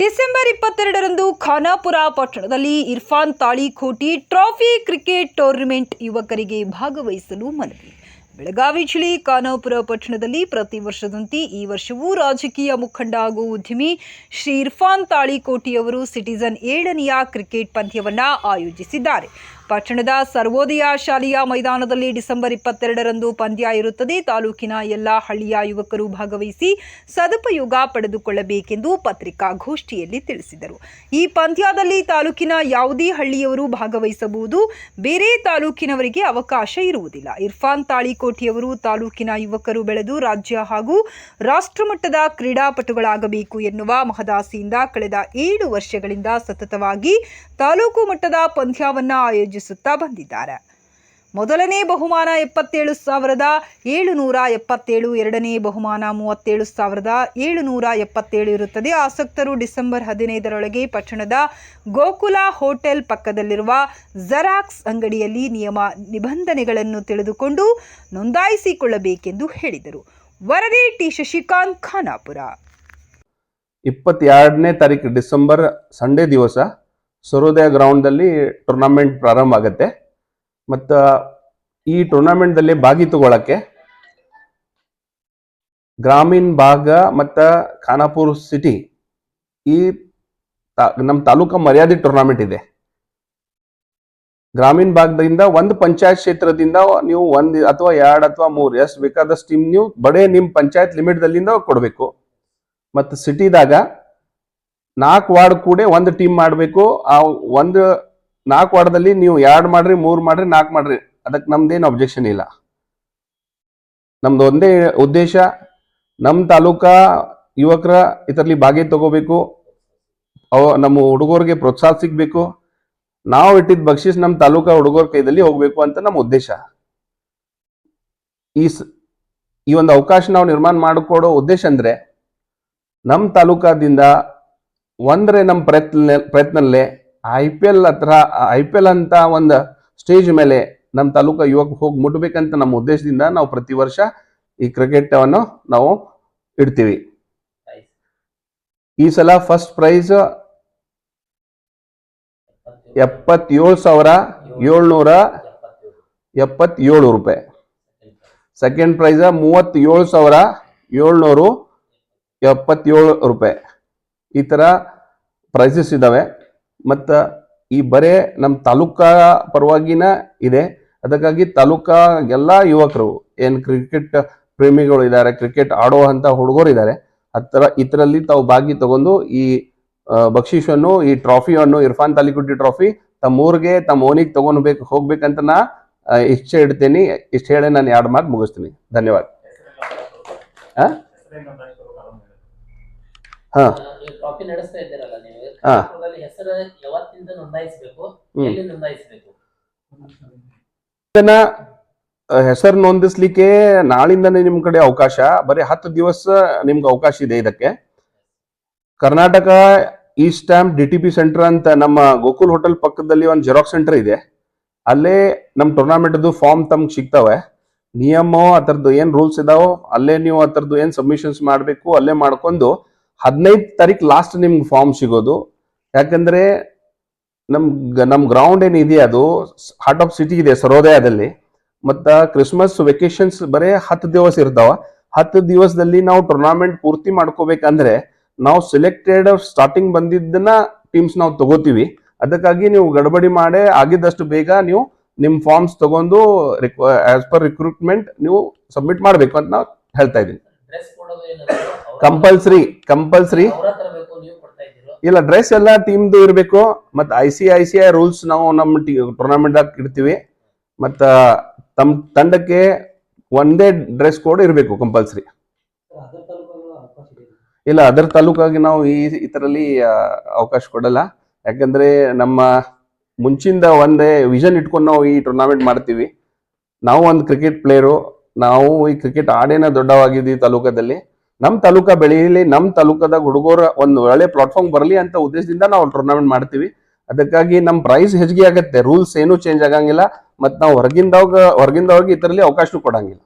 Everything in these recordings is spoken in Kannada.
ಡಿಸೆಂಬರ್ ಇಪ್ಪತ್ತೆರಡರಂದು ಖಾನಾಪುರ ಪಟ್ಟಣದಲ್ಲಿ Irfan Talikoti trophy cricket tournament ಯುವಕರಿಗೆ ಭಾಗವಹಿಸಲು ಮನವಿ. ಬೆಳಗಾವಿ ಜಿಲ್ಲೆ ಖಾನಾಪುರ ಪಟ್ಟಣದಲ್ಲಿ ಪ್ರತಿ ವರ್ಷದಂತೆ ಈ ವರ್ಷವೂ ರಾಜಕೀಯ ಮುಖಂಡ ಹಾಗೂ ಉದ್ಯಮಿ ಶ್ರೀ ಇರ್ಫಾನ್ ತಾಳಿಕೋಟಿಯವರು ಸಿಟಿಸನ್ ಏಳನೆಯ ಕ್ರಿಕೆಟ್ ಪಂದ್ಯವನ್ನು ಆಯೋಜಿಸಿದ್ದಾರೆ. ಪಟ್ಟಣದ ಸರ್ವೋದಯ ಶಾಲೆಯ ಮೈದಾನದಲ್ಲಿ ಡಿಸೆಂಬರ್ ಇಪ್ಪತ್ತೆರಡರಂದು ಪಂದ್ಯ ಇರುತ್ತದೆ. ತಾಲೂಕಿನ ಎಲ್ಲ ಹಳ್ಳಿಯ ಯುವಕರು ಭಾಗವಹಿಸಿ ಸದುಪಯೋಗ ಪಡೆದುಕೊಳ್ಳಬೇಕೆಂದು ಪತ್ರಿಕಾಗೋಷ್ಠಿಯಲ್ಲಿ ತಿಳಿಸಿದರು. ಈ ಪಂದ್ಯದಲ್ಲಿ ತಾಲೂಕಿನ ಯಾವುದೇ ಹಳ್ಳಿಯವರು ಭಾಗವಹಿಸಬಹುದು. ಬೇರೆ ತಾಲೂಕಿನವರಿಗೆ ಅವಕಾಶ ಇರುವುದಿಲ್ಲ. ಇರ್ಫಾನ್ ತಾಳಿಕೋಟಿಯವರು ತಾಲೂಕಿನ ಯುವಕರು ಬೆಳೆದು ರಾಜ್ಯ ಹಾಗೂ ರಾಷ್ಟ್ರಮಟ್ಟದ ಕ್ರೀಡಾಪಟುಗಳಾಗಬೇಕು ಎನ್ನುವ ಮಹದಾಸಿಯಿಂದ ಕಳೆದ ಏಳು ವರ್ಷಗಳಿಂದ ಸತತವಾಗಿ ತಾಲೂಕು ಮಟ್ಟದ ಪಂದ್ಯವನ್ನ ಆಯೋಜಿಸುತ್ತಾ ಬಂದಿದ್ದಾರೆ. ಮೊದಲನೇ ಬಹುಮಾನ ಎಪ್ಪತ್ತೇಳು ಸಾವಿರದ ಏಳುನೂರ ಎಪ್ಪತ್ತೇಳು, ಎರಡನೇ ಬಹುಮಾನ ಮೂವತ್ತೇಳು ಸಾವಿರದ ಏಳುನೂರ ಎಪ್ಪತ್ತೇಳು ಇರುತ್ತದೆ. ಆಸಕ್ತರು ಡಿಸೆಂಬರ್ ಹದಿನೈದರೊಳಗೆ ಪಟ್ಟಣದ ಗೋಕುಲ ಹೋಟೆಲ್ ಪಕ್ಕದಲ್ಲಿರುವ ಜೆರಾಕ್ಸ್ ಅಂಗಡಿಯಲ್ಲಿ ನಿಯಮ ನಿಬಂಧನೆಗಳನ್ನು ತಿಳಿದುಕೊಂಡು ನೋಂದಾಯಿಸಿಕೊಳ್ಳಬೇಕೆಂದು ಹೇಳಿದರು. ವರದಿ ಟಿ. ಶಶಿಕಾಂತ್ ಖಾನಾಪುರ. ಇಪ್ಪತ್ತೆರಡನೇ ತಾರೀಕು ಡಿಸೆಂಬರ್ ಸಂಡೇ ದಿವಸ ಸರೋದಯ ಗ್ರೌಂಡಲ್ಲಿ ಟೂರ್ನಮೆಂಟ್ ಪ್ರಾರಂಭ ಆಗುತ್ತೆ. ಮತ್ತು ಈ ಟೂರ್ನಮೆಂಟ್ದಲ್ಲಿ ಭಾಗಿ ತಗೊಳಕ್ಕೆ ಗ್ರಾಮೀಣ ಭಾಗ ಮತ್ತು ಖಾನಾಪುರ್ ಸಿಟಿ ಈ ನಮ್ಮ ತಾಲೂಕು ಮರ್ಯಾದೆ ಟೂರ್ನಮೆಂಟ್ ಇದೆ. ಗ್ರಾಮೀಣ ಭಾಗದಿಂದ ಒಂದು ಪಂಚಾಯತ್ ಕ್ಷೇತ್ರದಿಂದ ನೀವು ಒಂದು ಅಥವಾ ಎರಡು ಅಥವಾ ಮೂರು ಎಷ್ಟು ಬೇಕಾದಷ್ಟು ಟೀಮ್ ನೀವು ಬಡೇ ನಿಮ್ಮ ಪಂಚಾಯತ್ ಲಿಮಿಟ್ದಲ್ಲಿಂದ ಕೊಡಬೇಕು. ಮತ್ತು ಸಿಟಿದಾಗ ನಾಲ್ಕು ವಾರ್ಡ್ ಕೂಡ ಒಂದು ಟೀಮ್ ಮಾಡಬೇಕು. ಆ ಒಂದು ನಾಲ್ಕು ವಾರ್ಡ್ದಲ್ಲಿ ನೀವು ಎರಡು ಮಾಡ್ರಿ, ಮೂರು ಮಾಡ್ರಿ, ನಾಲ್ಕು ಮಾಡ್ರಿ. ಅದಕ್ಕೆ ನಮ್ದೇನು ಅಬ್ಜೆಕ್ಷನ್ ಇಲ್ಲ. ನಮ್ದು ಒಂದೇ ಉದ್ದೇಶ ನಮ್ಮ ತಾಲೂಕಾ ಯುವಕರ ಇದರಲ್ಲಿ ಭಾಗಿ ತಗೋಬೇಕು. ಅವ ನಮ್ಮ ಹುಡುಗರಿಗೆ ಪ್ರೋತ್ಸಾಹ ಸಿಗಬೇಕು. ನಾವು ಇಟ್ಟಿದ್ದ ಬಕ್ಷಿಸ್ ನಮ್ಮ ತಾಲೂಕಾ ಹುಡುಗರ ಕೈದಲ್ಲಿ ಹೋಗಬೇಕು ಅಂತ ನಮ್ಮ ಉದ್ದೇಶ. ಈ ಈ ಒಂದು ಅವಕಾಶ ನಾವು ನಿರ್ಮಾಣ ಮಾಡಿಕೊಡೋ ಉದ್ದೇಶ ಅಂದರೆ, ನಮ್ಮ ತಾಲೂಕಾದಿಂದ ಒಂದ್ರೆ ನಮ್ಮ ಪ್ರಯತ್ನ ಪ್ರಯತ್ನಲ್ಲೇ ಐ ಪಿ ಎಲ್ ಹತ್ರ ಐ ಪಿ ಎಲ್ ಅಂತ ಒಂದು ಸ್ಟೇಜ್ ಮೇಲೆ ನಮ್ಮ ತಾಲೂಕಾ ಯುವಕ ಹೋಗಿ ಮುಟ್ಬೇಕಂತ ನಮ್ಮ ಉದ್ದೇಶದಿಂದ ನಾವು ಪ್ರತಿ ವರ್ಷ ಈ ಕ್ರಿಕೆಟ್ ಅನ್ನು ನಾವು ಇಡ್ತೀವಿ. ಈ ಸಲ ಫಸ್ಟ್ ಪ್ರೈಸ್ ಎಪ್ಪತ್ತೇಳು ಸಾವಿರ ಏಳ್ನೂರ ಎಪ್ಪತ್ತೇಳು ರೂಪಾಯಿ. ಸೆಕೆಂಡ್ ಪ್ರೈಸ್ ಮೂವತ್ತೇಳು ಸಾವಿರ ಏಳ್ನೂರು ಎಪ್ಪತ್ತೇಳು ರೂಪಾಯಿ. ಈ ಥರ ಪ್ರೈಸಸ್ ಇದ್ದಾವೆ ಮತ್ತು ಈ ಬರೇ ನಮ್ಮ ತಾಲೂಕಾ ಪರವಾಗಿನ ಇದೆ. ಅದಕ್ಕಾಗಿ ತಾಲೂಕಾ ಎಲ್ಲ ಯುವಕರು, ಏನು ಕ್ರಿಕೆಟ್ ಪ್ರೇಮಿಗಳು ಇದ್ದಾರೆ ಕ್ರಿಕೆಟ್ ಆಡುವಂಥ ಹುಡುಗರು ಇದ್ದಾರೆ ಹತ್ತರ ಇದರಲ್ಲಿ ತಾವು ಭಾಗಿ ತಗೊಂಡು ಈ ಬಕ್ಷೀಶನ್ನು ಈ ಟ್ರಾಫಿಯನ್ನು ಇರ್ಫಾನ್ ತಾಲಿಕುಟ್ಟಿ ಟ್ರಾಫಿ ತಮ್ಮ ಊರಿಗೆ, ತಮ್ಮ ಓನಿಗೆ ತಗೊಂಡ್ಬೇಕು, ಹೋಗ್ಬೇಕಂತ ನಾ ಇಷ್ಟ ಇಡ್ತೀನಿ. ಇಷ್ಟು ಹೇಳಿ ನಾನು ಎರಡು ಮಾತು ಮುಗಿಸ್ತೀನಿ. ಧನ್ಯವಾದ. ಹಾ? ಹಾ. ಈ ಟ್ರಾಫಿ ನಡೆಸ್ತಾ ಇದ್ದೀರಲ್ಲ ನೀವು ಹಾ. ಕರ್ನಾಟಕದಲ್ಲಿ ಹೆಸರು ಯಾವತ್ತಿಂದ ನೋಂದಾಯಿಸಬೇಕು ಹ್ಮ್. ಎಲ್ಲಿ ನೋಂದಾಯಿಸಬೇಕು? ಇದನ್ನ ಹೆಸರು ನೋಂದಿಸ್ಲಿಕ್ಕೆ ನಾಳಿಂದನೇ ನಿಮ್ ಕಡೆ ಅವಕಾಶ ಬರೀ ಹತ್ತು ದಿವಸ ನಿಮ್ಗೆ ಅವಕಾಶ ಇದೆ ಇದಕ್ಕೆ. ಕರ್ನಾಟಕ ಈ stamp D T P centre ಅಂತ ನಮ್ಮ ಗೋಕುಲ್ ಹೋಟೆಲ್ ಪಕ್ಕದಲ್ಲಿ ಒಂದು ಜೆರಾಕ್ಸ್ ಸೆಂಟರ್ ಇದೆ. ಅಲ್ಲೇ ನಮ್ಮ ಟೂರ್ನಾಮೆಂಟ್ದು ಫಾರ್ಮ್ ತಮ್ಗೆ ಸಿಗ್ತವೆ. ನಿಯಮ ಆ ಥರದ್ದು ಏನು ರೂಲ್ಸ್ ಇದಾವೋ ಅಲ್ಲೇ ನೀವು ಆ ಥರದ್ದು ಏನು ಸಬ್ಮಿಷನ್ಸ್ ಮಾಡಬೇಕು ಅಲ್ಲೇ ಮಾಡ್ಕೊಂಡು ಹದಿನೈದು ತಾರೀಕು ಲಾಸ್ಟ್ ನಿಮ್ಗೆ ಫಾರ್ಮ್ ಸಿಗೋದು. ಯಾಕಂದ್ರೆ ನಮ್ ನಮ್ಮ ಗ್ರೌಂಡ್ ಏನಿದೆ ಅದು ಹಾರ್ಟ್ ಆಫ್ ಸಿಟಿ ಇದೆ, ಸರೋದಯದಲ್ಲಿ. ಮತ್ತು ಕ್ರಿಸ್ಮಸ್ ವೆಕೇಶನ್ಸ್ ಬರೇ ಹತ್ತು ದಿವಸ ಇರ್ತಾವ. ಹತ್ತು ದಿವಸದಲ್ಲಿ ನಾವು ಟೂರ್ನಾಮೆಂಟ್ ಪೂರ್ತಿ ಮಾಡ್ಕೋಬೇಕಂದ್ರೆ ನಾವು ಸೆಲೆಕ್ಟೆಡ್ ಸ್ಟಾರ್ಟಿಂಗ್ ಬಂದಿದ್ದನ್ನ ಟೀಮ್ಸ್ ನಾವು ತಗೋತೀವಿ. ಅದಕ್ಕಾಗಿ ನೀವು ಗಡಬಡಿ ಮಾಡಿ ಆಗಿದ್ದಷ್ಟು ಬೇಗ ನೀವು ನಿಮ್ಮ ಫಾರ್ಮ್ಸ್ ತಗೊಂಡು ಆಸ್ ಪರ್ ರಿಕ್ರೂಟ್ಮೆಂಟ್ ನೀವು ಸಬ್ಮಿಟ್ ಮಾಡಬೇಕು ಅಂತ ನಾವು ಹೇಳ್ತಾ ಇದ್ದೀನಿ. ಕಂಪಲ್ಸರಿ ಕಂಪಲ್ಸರಿ ಇಲ್ಲ ಡ್ರೆಸ್ ಎಲ್ಲ ಟೀಮ್ದು ಇರಬೇಕು. ಮತ್ತು I C I C I rules ನಾವು ನಮ್ಮ ಟೀ ಟೂರ್ನಾಮೆಂಟ್ದಾಗ ಇಡ್ತೀವಿ. ಮತ್ತು ತಮ್ಮ ತಂಡಕ್ಕೆ ಒಂದೇ ಡ್ರೆಸ್ ಕೋಡ್ ಇರಬೇಕು ಕಂಪಲ್ಸರಿ ಇಲ್ಲ ಅದರ ತಾಲೂಕಾಗಿ ನಾವು ಈ ಇದರಲ್ಲಿ ಅವಕಾಶ ಕೊಡಲ್ಲ. ಯಾಕಂದ್ರೆ ನಮ್ಮ ಮುಂಚಿಂದ ಒಂದೇ ವಿಷನ್ ಇಟ್ಕೊಂಡು ನಾವು ಈ ಟೂರ್ನಾಮೆಂಟ್ ಮಾಡ್ತೀವಿ. ನಾವು ಒಂದು ಕ್ರಿಕೆಟ್ ಪ್ಲೇಯರು ನಾವು ಈ ಕ್ರಿಕೆಟ್ ಆಡೇನ ದೊಡ್ಡವಾಗಿದ್ದೀವಿ ತಾಲೂಕದಲ್ಲಿ. ನಮ್ಮ ತಾಲೂಕ ಬೆಳೀಲಿ ನಮ್ಮ ತಾಲೂಕದಾಗ ಹುಡುಗರ ಒಂದು ಒಳ್ಳೆ ಪ್ಲಾಟ್ಫಾರ್ಮ್ ಬರಲಿ ಅಂತ ಉದ್ದೇಶದಿಂದ ನಾವು ಟೂರ್ನಮೆಂಟ್ ಮಾಡ್ತೀವಿ. ಅದಕ್ಕಾಗಿ ನಮ್ಮ ಪ್ರೈಸ್ ಹೆಚ್ಚಿಗೆ ಆಗತ್ತೆ ರೂಲ್ಸ್ ಏನೂ ಚೇಂಜ್ ಆಗಂಗಿಲ್ಲ ಮತ್ತು ನಾವು ಹೊರಗಿಂದವಾಗ ಹೋಗಿ ಇದರಲ್ಲಿ ಅವಕಾಶ ಕೊಡಂಗಿಲ್ಲ.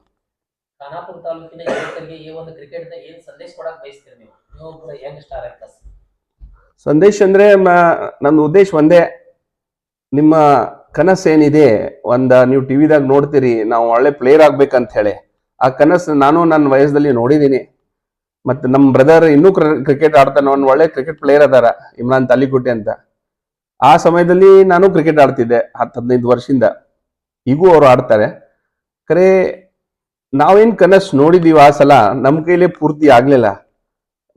ಖಾನಾಪುರ ತಾಲೂಕಿನ ಯುವಕರಿಗೆ ಈ ಒಂದು ಕ್ರಿಕೆಟ್ ಏನ್ ಸಂದೇಶ ಬಯಸ್ತೀರಿ ನೀವು? ನೀವು ಒಬ್ಬರು ಯಂಗ್ ಸ್ಟಾರ್ ಅಂತ ಸಂದೇಶ ಅಂದ್ರೆ ನನ್ನ ಉದ್ದೇಶ ಒಂದೇ. ನಿಮ್ಮ ಕನಸು ಏನಿದೆ ಒಂದ ನೀವು ಟಿವಿದಾಗ ನೋಡ್ತೀರಿ ನಾವು ಒಳ್ಳೆ ಪ್ಲೇಯರ್ ಆಗ್ಬೇಕಂತ ಹೇಳಿ. ಆ ಕನಸು ನಾನು ನನ್ನ ವಯಸ್ಸಲ್ಲಿ ನೋಡಿದ್ದೀನಿ ಮತ್ತೆ ನಮ್ಮ ಬ್ರದರ್ ಇನ್ನೂ ಕ್ರಿಕೆಟ್ ಆಡ್ತಾನೆ ಒಂದು ಒಳ್ಳೆ ಕ್ರಿಕೆಟ್ ಪ್ಲೇಯರ್ ಅದಾರ, ಇಮ್ರಾನ್ ತಾಲಿಕೋಟೆ ಅಂತ. ಆ ಸಮಯದಲ್ಲಿ ನಾನು ಕ್ರಿಕೆಟ್ ಆಡ್ತಿದ್ದೆ, ಹತ್ತು ಹದಿನೈದು ವರ್ಷದಿಂದ ಈಗೂ ಅವರು ಆಡ್ತಾರೆ. ಖರೆ ನಾವೇನ್ ಕನಸು ನೋಡಿದೀವಿ ಆ ಸಲ ನಮ್ಮ ಕೈಲಿ ಪೂರ್ತಿ ಆಗ್ಲಿಲ್ಲ.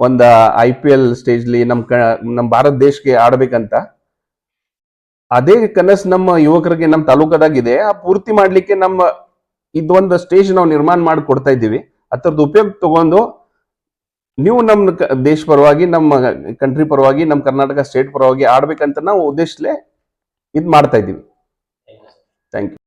ಒಂದ ಐ ಪಿ ಎಲ್ ಸ್ಟೇಜ್ಲಿ ನಮ್ಮ ಕ ನಮ್ಮ ಭಾರತ ದೇಶಕ್ಕೆ ಆಡ್ಬೇಕಂತ. ಅದೇ ಕನಸು ನಮ್ಮ ಯುವಕರಿಗೆ ನಮ್ಮ ತಾಲೂಕದಾಗಿದೆ. ಆ ಪೂರ್ತಿ ಮಾಡ್ಲಿಕ್ಕೆ ನಮ್ಮ ಇದೊಂದು ಸ್ಟೇಜ್ ನಾವು ನಿರ್ಮಾಣ ಮಾಡಿ ಕೊಡ್ತಾ ಇದ್ದೀವಿ. ಅದ್ರದ್ದು ಉಪಯೋಗ ತಗೊಂಡು ನೀವು ನಮ್ಮ ದೇಶ ಪರವಾಗಿ, ನಮ್ಮ ಕಂಟ್ರಿ ಪರವಾಗಿ, ನಮ್ಮ ಕರ್ನಾಟಕ ಸ್ಟೇಟ್ ಪರವಾಗಿ ಆಡ್ಬೇಕಂತ ನಾವು ಉದ್ದೇಶಲೇ ಇದು ಮಾಡ್ತಾ ಇದ್ದೀವಿ. Thank you